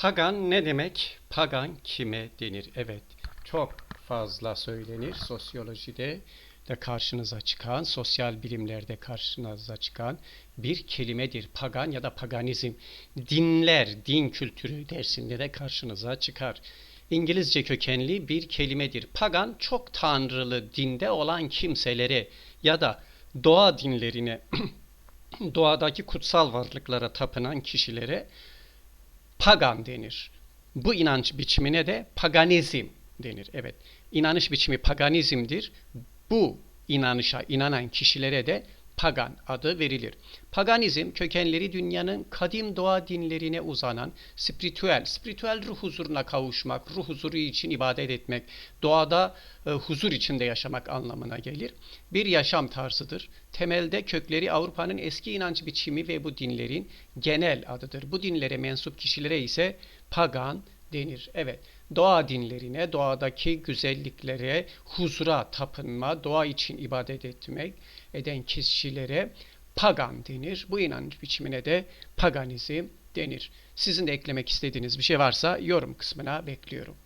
Pagan ne demek? Pagan kime denir? Evet, çok fazla söylenir sosyolojide de karşınıza çıkan, sosyal bilimlerde karşınıza çıkan bir kelimedir. Pagan ya da paganizm. Dinler, din kültürü dersinde de karşınıza çıkar. İngilizce kökenli bir kelimedir. Pagan çok tanrılı dinde olan kimselere ya da doğa dinlerine, doğadaki kutsal varlıklara tapınan kişilere pagan denir. Bu inanç biçimine de paganizm denir. Evet, inanış biçimi paganizmdir. Bu inanışa inanan kişilere de pagan adı verilir. Paganizm kökenleri dünyanın kadim doğa dinlerine uzanan spiritüel, spiritüel ruh huzuruna kavuşmak, ruh huzuru için ibadet etmek, doğada e, huzur içinde yaşamak anlamına gelir. Bir yaşam tarzıdır. Temelde kökleri Avrupa'nın eski inanç biçimi ve bu dinlerin genel adıdır. Bu dinlere mensup kişilere ise pagan denir. Evet, doğa dinlerine, doğadaki güzelliklere, huzura tapınma, doğa için ibadet etmek eden kişilere pagan denir. Bu inanç biçimine de paganizm denir. Sizin de eklemek istediğiniz bir şey varsa yorum kısmına bekliyorum.